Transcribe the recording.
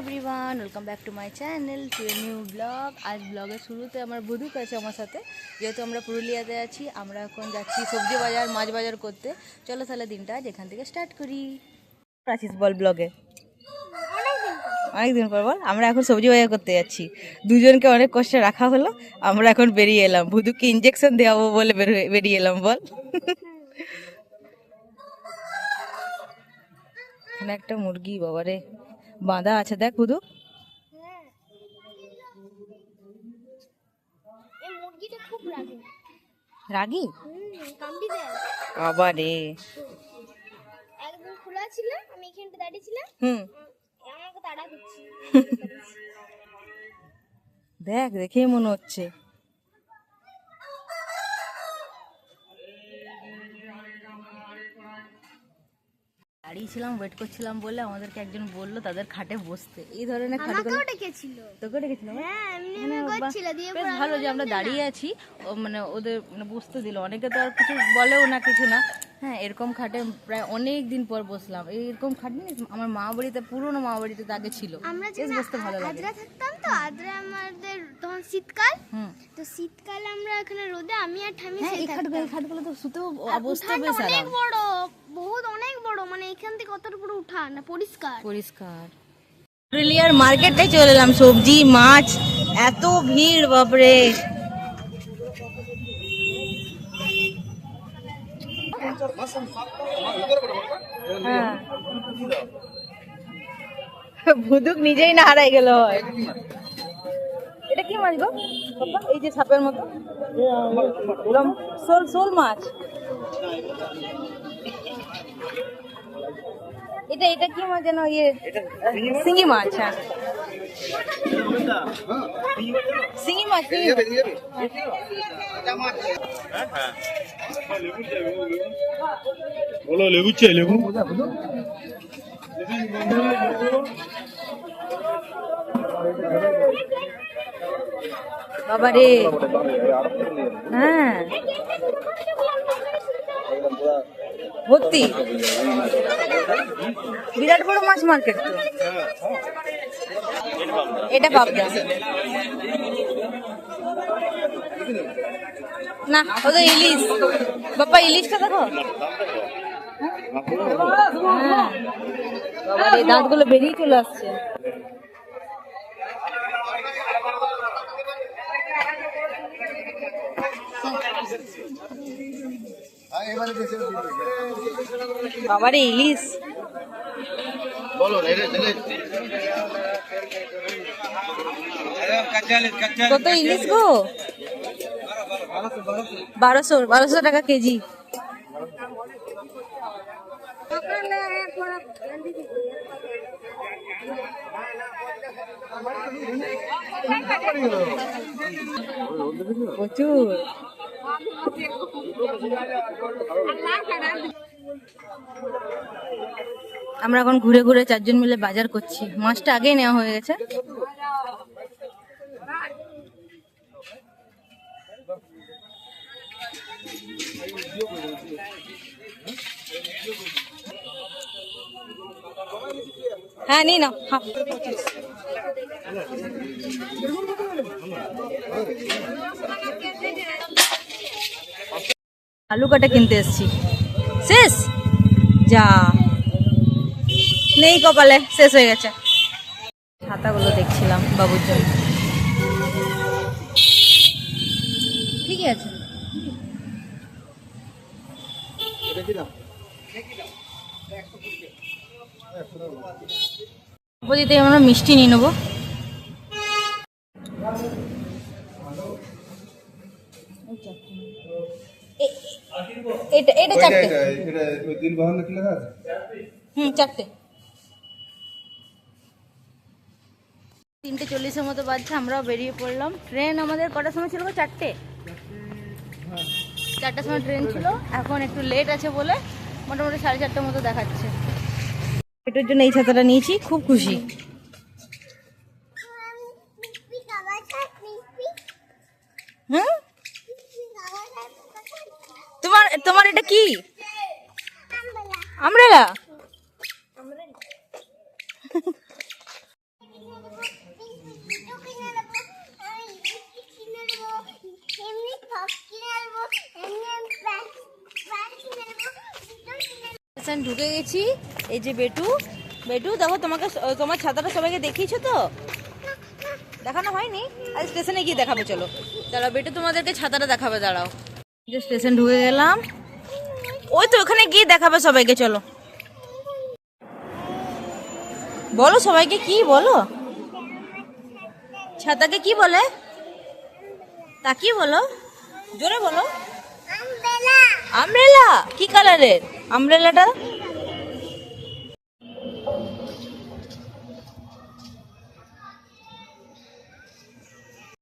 Everyone welcome back to my channel to new blog আজ ব্লগের শুরুতে আমার বধুক আছে আমার সাথে। যেহেতু আমরা পুরুলিয়াতে আছি, আমরা এখন যাচ্ছি সবজি বাজার, মাছ বাজার করতে। চলো তাহলে দিনটা এখান থেকে স্টার্ট করি। আছিস বল ব্লগে অনেকদিন পর বল আমরা এখন সবজি বাজার করতে যাচ্ছি। দুজনকে অনেক কষ্টে রাখা হলো আমরা এখন বেরিয়ে এলাম। ভুদুকে ইঞ্জেকশন দেওয়াবো বলে বের বেরিয়ে এলাম বল। এখানে একটা মুরগি বাবারে। বাঁধা আছে দেখ ভুদু রাগে। বাবা রে একদম খোলা ছিল আমি এখানটা দাঁড়িয়ে ছিলাম। হুম। দেখ দেখেই মনে হচ্ছে। দাঁড়িয়েছিলাম ওয়েট করছিলাম বলে আমাদেরকে একজন বলল তাদের খাটে বসতে। এই ধরনের খাটগুলো আমাকেও ডেকেছিল তোকে ডেকেছিলাম হ্যাঁ এমনি মানে করছিল দিয়ে বেশ ভালো যে আমরা দাঁড়িয়ে আছি। মানে ওদের মানে বসতে দিল। অনেকে তো আর কিছু বলেও না কিছু না। হ্যাঁ এরকম খাটে প্রায় অনেক দিন পর বসলাম। এরকম খাট জানিস আমার মা বাড়িতে পুরোনো মা বাড়িতে তো আগে ছিল। আমরা যখন বসতে ভালো লাগে। আদ্রা থাকতাম তো আদ্রা আমাদের তখন শীতকাল। হুম। তো শীতকালে আমরা এখানে রোদে আমি আর ঠামি হ্যাঁ এই খাটগুলো এই খাটগুলো তো শুতেও অবস্থা বেশ অনেক বড় বহুত অনেক বড় মানে এখান থেকে কতটা পুরো উঠান না পরিষ্কার। পরিষ্কার। পুরুলিয়ার মার্কেটে চলে এলাম সবজি মাছ এত ভিড় বাপরে। হ্যাঁ। ভুদুক নিজেই না হারাই গেল হয়। এটা কি মাছ? গো? এই যে সাপের মতো। শোল শোল মাছ। এটা এটা কি মাছ যেন ইয়ে? শিঙি মাছ হ্যাঁ। শিঙি মাছ। বলো লেবু চাই লেবু। বাবা রে হ্যাঁ। ভর্তি। বিরাট বড় মাছ মার্কেট তো। এটা পাবদা। না ওদের ইলিশ। বাবা ইলিশটা দেখো। হ্যাঁ। বাবা দাঁতগুলো বেরিয়ে চলে আসছে। বাবারে, ইলিশ। কত ইলিশ গো? বারোশো বারোশো টাকা কেজি। প্রচুর। আমরা এখন ঘুরে ঘুরে চারজন মিলে বাজার করছি। মাছটা আগেই নেওয়া হয়ে গেছে। হ্যাঁ নিই না হাফ আলু কাটা কিনতে এসছি। শেষ? যা। নেই কপালে, শেষ হয়ে গেছে। খাতাগুলো দেখছিলাম বাবুর জন্য। ঠিকই আছে। অপোজিটে আমরা মিষ্টি নিয়ে নেব। এটা এটা চারটে। দিন বাহান্ন কি লেখা আছে? হুম চারটে। তিনটে চল্লিশের মতো বাজছে আমরাও বেরিয়ে পড়লাম। ট্রেন আমাদের কটার সময় ছিল চারটে? চারটার সময় ট্রেন ছিল। এখন একটু লেট আছে বলে মোটামুটি সাড়ে চারটের মতো দেখাচ্ছে। এটার জন্য এই ছাতাটা নিয়েছি খুব খুশি। হ্যাঁ? তোমার তোমার এটা কি? আমরেলা ঢুকে গেছি। এই যে বেটু বেটু, দেখো তোমাকে তোমার ছাতাটা সবাইকে দেখিয়েছো তো? দেখানো হয়নি? আজ স্টেশনে গিয়ে দেখাবে, চলো। দাঁড়াও, বেটু তোমাদেরকে ছাতাটা দেখাবে, দাঁড়াও। যে স্টেশন ঢুকে গেলাম। ওই তো ওখানে গিয়ে দেখাবে সবাইকে, চলো। বলো সবাইকে কি, বলো? ছাতাকে কি বলে? তা কি বলো? জোরে বলো। আমরেলা কি কালারের আমরেলাটা